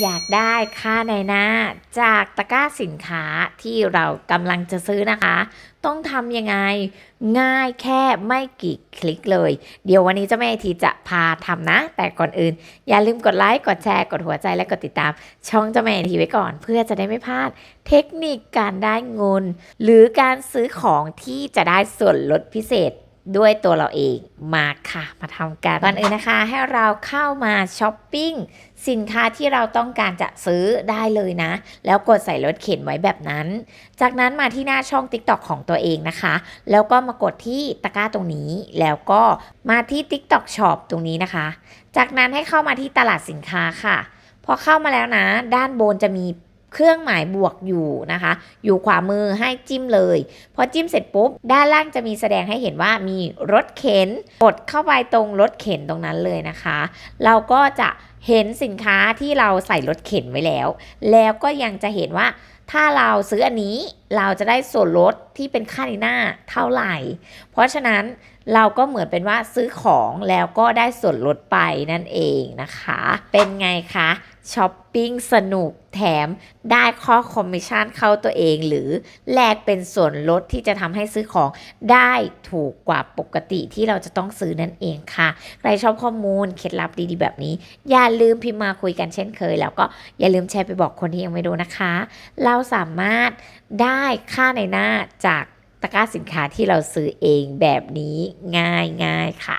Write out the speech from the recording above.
อยากได้ค่าในหน้า จากตะกร้าสินค้าที่เรากำลังจะซื้อนะคะ ต้องทำยังไงง่ายแค่ไม่กี่คลิกเลย เดี๋ยววันนี้เจ้าแม่ไอทีจะพาทำนะ แต่ก่อนอื่น อย่าลืมกดไลค์กดแชร์กดหัวใจและกดติดตาม ช่องเจ้าแม่ไอทีไว้ก่อน เพื่อจะได้ไม่พลาด เทคนิคการได้เงินหรือการซื้อของที่จะได้ส่วนลดพิเศษ ด้วยตัวเราเองมาค่ะ มาทำกันก่อนอื่นนะคะ ให้เราเข้ามาช้อปปิ้งสินค้าที่เราต้องการจะซื้อได้เลยนะ แล้วกดใส่รถเข็นไว้แบบนั้น จากนั้นมาที่หน้าช่อง TikTok ของตัวเองนะคะ แล้วก็มากดที่ตะกร้าตรงนี้ แล้วก็มาที่ TikTok Shop ตรงนี้นะคะ จากนั้นให้เข้ามาที่ตลาดสินค้าค่ะ พอเข้ามาแล้วนะ ด้านบนจะมี เครื่องหมายบวกอยู่นะคะ อยู่ขวามือให้จิ้มเลย พอจิ้มเสร็จปุ๊บ ด้านล่างจะมีแสดงให้เห็นว่ามีรถเข็น กดเข้าไปตรงรถเข็นตรงนั้นเลยนะคะ เราก็จะเห็นสินค้าที่เราใส่รถเข็นไว้แล้ว แล้วก็ยังจะเห็นว่าถ้าเราซื้ออันนี้เราจะได้ส่วนลดที่เป็นค่าในหน้าเท่าไหร่ เพราะฉะนั้นเราก็เหมือนเป็นว่าซื้อของแล้วก็ได้ส่วนลดไปนั่นเองนะคะ เป็นไงคะ ช้อปปิ้งสนุกแถมได้ข้อคอมมิชชั่นเข้าตัวเอง หรือแลกเป็นส่วนลดที่จะทำให้ซื้อของได้ถูกกว่าปกติที่เราจะต้องซื้อนั่นเองค่ะ ใครชอบข้อมูลเคล็ดลับดีๆ แบบนี้ อย่าลืมพิมพ์มาคุยกันเช่นเคย แล้วก็อย่าลืมแชร์ไปบอกคนที่ยังไม่ดูนะคะ เราสามารถได้ค่าในหน้าจากตะกร้าสินค้าที่เราซื้อเองแบบนี้ง่ายๆค่ะ